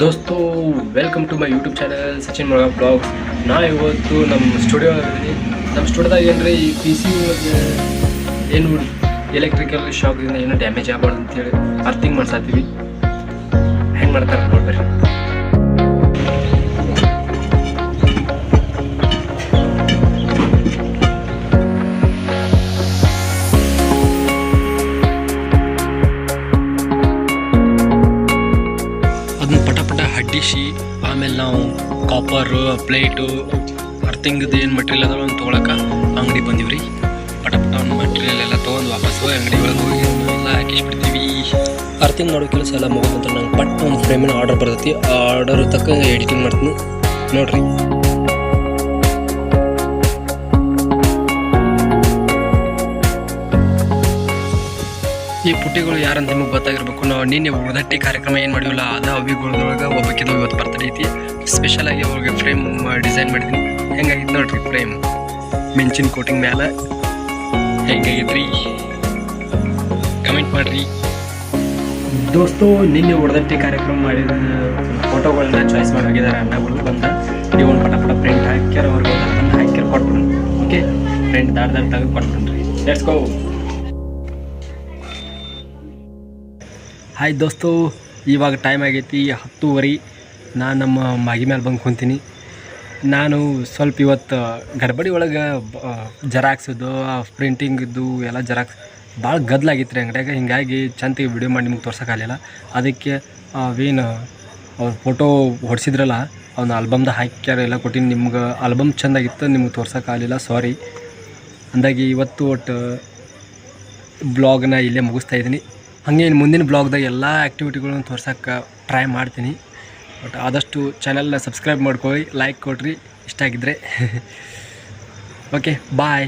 ದೋಸ್ತು welcome to my YouTube channel Sachin ಮೊಳ vlog ನಾ ಇವತ್ತು ನಮ್ಮ ಸ್ಟುಡಿಯೋ ನಮ್ಮ ಸ್ಟುಡಿಯೋದಾಗ ಏನ್ರಿ, ಈ ಪಿ ಸಿ ಏನು ಎಲೆಕ್ಟ್ರಿಕಲ್ ಶಾಕ್ದಿಂದ ಏನು ಡ್ಯಾಮೇಜ್ ಆಗಬಾರ್ದು ಅಂತೇಳಿ ಅರ್ಥಿಂಗ್ ಮಾಡ್ಸಾತೀವಿ. ಹೆಂಗೆ ಮಾಡ್ತಾರೆ ನೋಡ್ಬರ್ರಿ ಹಡ್ಡಿಸಿ ಆಮೇಲೆ ನಾವು ಕಾಪರು ಪ್ಲೇಟು ಅರ್ಥಿಂಗ್ದು ಏನು ಮೆಟೀರಿಯಲ್ ಅದಾವ ಅಂತ ತೊಗೊಳಕ್ಕೆ ಅಂಗಡಿ ಬಂದೀವಿ ರೀ. ಪಟ ಪಟ ಒಂದು ಮಟೀರಿಯಲ್ ಎಲ್ಲ ತೊಗೊಂಡು ವಾಪಸ್ ಅಂಗಡಿ ಒಳಗೆ ಹೋಗಿ ಎಲ್ಲ ಹಾಕಿಸ್ಬಿಡ್ತೀವಿ. ಅರ್ಥಿಂಗ್ ಮಾಡೋ ಕೆಲಸ ಎಲ್ಲ ಮುಗಿದಂತ ನಂಗೆ ಪಟ್ ಒಂದು ಫ್ರೇಮಿನ ಆರ್ಡರ್ ಬರ್ತೈತಿ. ಆ ಆರ್ಡರ್ ತಕ್ಕ ಎಡಿಟಿಂಗ್ ಮಾಡ್ತೀನಿ. ನೋಡ್ರಿ. ಈ ಪುಟ್ಟಿಗಳು ಯಾರಂತ ನಿಮಗೆ ಗೊತ್ತಾಗಿರ್ಬೇಕು. ನಾವು ನಿನ್ನೆ ಉದಟ್ಟಿ ಕಾರ್ಯಕ್ರಮ ಏನು ಮಾಡಿವಲ್ಲ, ಅದು ಅವಿಗಳೊಳಗೆ ಒಬ್ಬಕ್ಕಿಂತ ಇವತ್ತು ಬರ್ತಡೇ ಐತಿ ಸ್ಪೆಷಲ್ ಆಗಿ ಅವ್ರಿಗೆ ಫ್ರೇಮ್ ಡಿಸೈನ್ ಮಾಡಿದ್ದೀನಿ ಹೆಂಗಾಗಿತ್ತು ನೋಡ್ರಿ ಫ್ರೇಮ್ ಮೆಂಚಿನ ಕೋಟಿಂಗ್ ಮ್ಯಾಲೆ ರೀ ಕಮೆಂಟ್ ಮಾಡಿರಿ. ದೋಸ್ತು, ನಿನ್ನೆ ಉಡದಟ್ಟಿ ಕಾರ್ಯಕ್ರಮ ಮಾಡಿದ ಫೋಟೋಗಳನ್ನ ಚಾಯ್ಸ್ ಮಾಡಿ ಹೋಗಿದ್ದಾರೆ ಅಣ್ಣಗಳು ಬಂದ. ನೀವು ಒಂದು ಪಟ ಪಟ ಪ್ರಿಂಟ್ ಹಾಕ್ಯಾರ ಅವ್ರಿಗೆ ಹಾಕ್ಯಾರ ಕೊಟ್ಬಿಡ್ರಿ ಓಕೆ ಪ್ರಿಂಟ್ ದಾಡ್ದಾಗ ದಾಡ್ ತೆಗೆದು ಕೊಟ್ಬಿಡ್ರಿ. ಲೆಟ್ಸ್ ಗೋ ಹಾಯ್ ದೋಸ್ತು, ಇವಾಗ ಟೈಮ್ ಆಗೈತಿ ಹತ್ತುವರೆ. ನಾನು ನಮ್ಮ ಮಾಗಿ ಮೇಲೆ ಬಂದು ಕುಂತೀನಿ. ನಾನು ಸ್ವಲ್ಪ ಇವತ್ತು ಗಡ್ಬಡಿ ಒಳಗೆ ಜೆರಾಕ್ಸದು ಪ್ರಿಂಟಿಂಗಿದ್ದು ಎಲ್ಲ ಜೆರಾಕ್ಸ್ ಭಾಳ ಗದ್ದಲಾಗಿತ್ತು ರೀ ಅಂಗಡಿಯಾಗ. ಹಿಂಗಾಗಿ ಚಂತಿಗೆ ವಿಡಿಯೋ ಮಾಡಿ ನಿಮ್ಗೆ ತೋರ್ಸೋಕ್ಕಾಗಲಿಲ್ಲ ಅದಕ್ಕೆ ಅವೇನು ಅವ್ರ ಫೋಟೋ ಹೊಡ್ಸಿದ್ರಲ್ಲ, ಅವ್ನ ಆಲ್ಬಮ್ದ ಹಾಕ್ಯಾರ ಎಲ್ಲ ಕೊಟ್ಟಿನಿ. ನಿಮ್ಗೆ ಆಲ್ಬಮ್ ಚೆಂದಾಗಿತ್ತು ನಿಮ್ಗೆ ತೋರ್ಸೋಕ್ಕಾಗಲಿಲ್ಲ ಸಾರಿ ಅಂದಾಗಿ ಇವತ್ತು ಒಟ್ಟು ಬ್ಲಾಗ್ನ ಇಲ್ಲೇ ಮುಗಿಸ್ತಾ ಇದ್ದೀನಿ. ಹಾಗೆ ಮುಂದಿನ ಬ್ಲಾಗ್ದಾಗ ಎಲ್ಲ ಆ್ಯಕ್ಟಿವಿಟಿಗಳನ್ನು ತೋರ್ಸೋಕ್ಕೆ ಟ್ರೈ ಮಾಡ್ತೀನಿ. ಬಟ್ ಆದಷ್ಟು ಚಾನಲ್ನ ಸಬ್ಸ್ಕ್ರೈಬ್ ಮಾಡ್ಕೊಳ್ಳಿ ಲೈಕ್ ಕೊಡ್ರಿ, ಇಷ್ಟ ಆಗಿದ್ದರೆ ಓಕೆ ಬಾಯ್